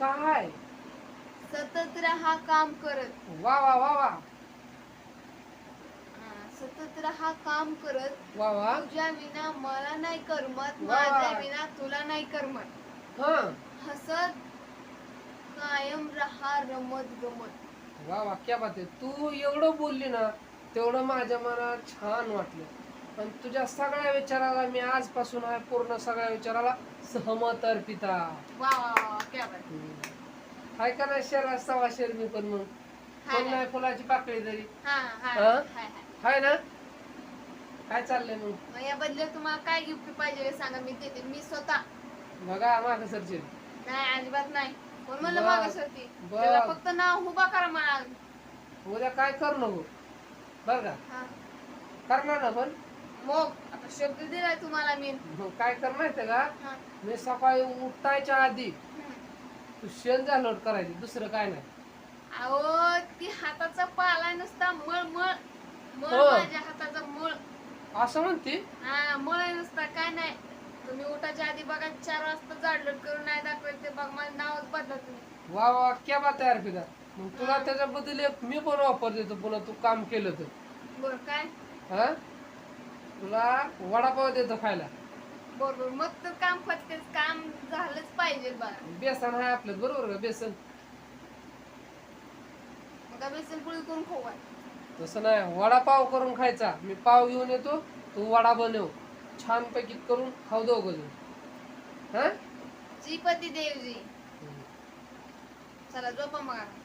काय? सतत राहा काम करत. वा वा वा वा. हा, सतत राहा काम करत. वा वा. तुझ्या विना मला नाही करमत वा. माझ्या विना तुला नाही करमत. हा. हसत कायम राहा रमत गमत. वा वा क्या बात आहे. तू एवढं बोलली ना तेवढं माझ्या मनात छान वाटलं. पण तुझ्या सगळ्या विचाराला मी आजपासून आहे पूर्ण सगळ्या विचाराला सहमत अर्पिता. वा वा वा क्या. हाय का नाही शहरात सव्वा शेर मी पण मग हाय पण. नाही फुलाची पाकळी तरी हा हा हा? हाय, हाय. हाय ना काय चाललंय मग मग या बदल्यात तुम्हाला काय गिफ्ट पाहिजे सांगा मी देते मी स्वतः बघा माग सरचे नाही अजिबात नाही कोण म्हणलं बघ. मागं सरती बघ. त्याला फक्त नाव उभा करा मला उद्या काय कर नको बर का हा. करणार ना पण मग आता शब्द दिलाय तुम्हाला मी मग काय कर माहितीये का हा. मी सकाळी उठायच्या आधी हम्म. तू शेण करायची दुसरं काय नाही. अहो ती हाताचा पाला नुसता मळ मळ. मळ हो. माझ्या हाताचा मळ. असं म्हणते? हा मळ आहे नुसता काय नाही. तुम्ही उठाच्या आधी बघा चार वाजता जाडलोट करून नाही दाखवेल ते बघ माझं नावच बदला तुम्ही वा वा क्या बात आहे अर्पिता. मग तुला त्याच्याबद्दल एक मी पण वापर देतो पुन्हा तू काम केलं तर. बर काय? हा? तुला वडापाव देतो खायला. बरोबर मग तर काम फटकेच काम झालंच बेसन आहे आपलं बरोबर का बेसन? मग बेसन पोळी करून खाऊ. तसं नाही वडापाव करून खायचा. मी पाव घेऊन येतो तू वडा बनव. छान पैकी करून खाऊ दो गजून हा? श्रीपती देवजी. चला झोपा मग आता.